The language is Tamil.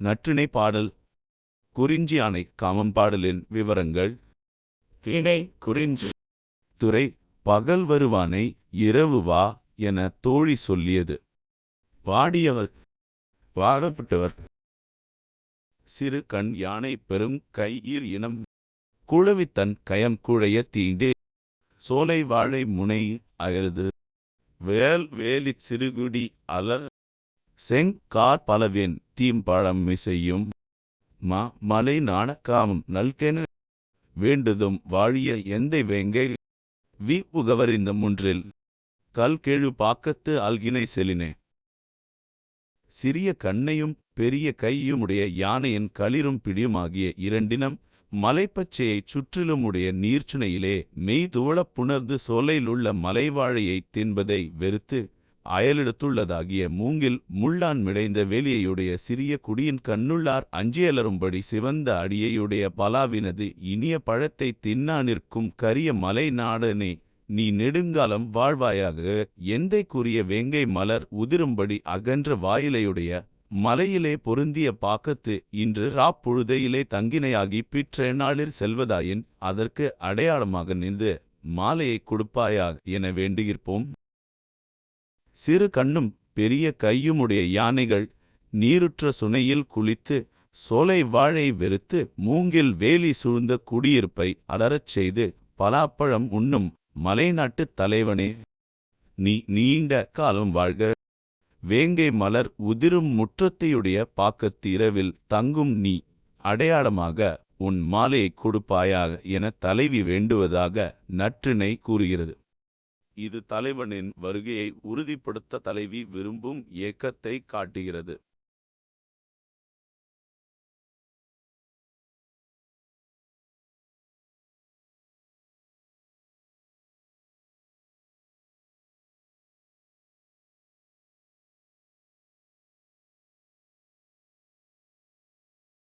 நற்றிணை பாடல். குறிஞ்சி யானை காமம் பாடலின் விவரங்கள். திணை குறிஞ்சி. துறை பகல் வருவானை இரவு வா என தோழி சொல்லியது. பாடியவர் பாடப்பட்டவர் சிறு கண் யானை பெரும் கையீர் இனம். இனம் குழவித்தன் கயம் குழைய தீண்டே. சோலை வாழை முனை அயர்து வேல் வேலிச் சிறுகுடி அலர் செங் கார் பலவேன் தீம்பழம் மிசையும். மா மலை நாணக்காமம் நல்கென வேண்டுதும் வாழிய எந்தை வேங்கை? வி புகவரிந்த முன்றில் கல்கெழு பாக்கத்து அல்கினை செலினே. சிறிய கண்ணையும் பெரிய கையுமுடைய யானையின் களிரும் பிடியுமாகிய இரண்டினம் மலைப்பச்சையைச் சுற்றிலுமுடைய நீர்ச்சுனையிலே மெய்துவளப் புணர்ந்து சோலையிலுள்ள மலைவாழையைத் தின்பதை வெறுத்து அயலிடத்துள்ளதாகிய மூங்கில் முள்ளான் மிடைந்த வேலியையுடைய சிறிய குடியின் கண்ணுள்ளார் அஞ்சியலரும்படி சிவந்த அடியையுடைய பலாவினது இனிய பழத்தைத் தின்னா நிற்கும் கரிய மலை நாடனே நீ நெடுங்காலம் வாழ்வாயாக. எந்தைக்குரிய வேங்கை மலர் உதிரும்படி அகன்ற வாயிலையுடைய மலையிலே பொருந்திய பாக்கத்து இன்று ராப்பொழுதையிலே தங்கினையாகி பிற்ற நாளில் செல்வதாயின் அதற்கு அடையாளமாக நின்று மாலையைக் கொடுப்பாயாக என வேண்டுகிறப்போம் சிறு கண்ணும் பெரிய கையுமுடைய யானைகள் நீருற்ற சுனையில் குளித்து சோலை வாழை வெறுத்து மூங்கில் வேலி சூழ்ந்த குடியிருப்பை அலறச் செய்து பலாப்பழம் உண்ணும் மலைநாட்டு தலைவனே. நீ நீண்ட காலம் வாழ்க. வேங்கை மலர் உதிரும் முற்றத்தையுடைய பாக்கத்து இரவில் தங்கும் நீ அடையாளமாக உன் மாலையைக் கொடுப்பாயாக என தலைவி வேண்டுவதாக நற்றினை கூறுகிறது. இது தலைவனின் வருகையை உறுதிப்படுத்த தலைவி விரும்பும் இயக்கத்தை காட்டுகிறது.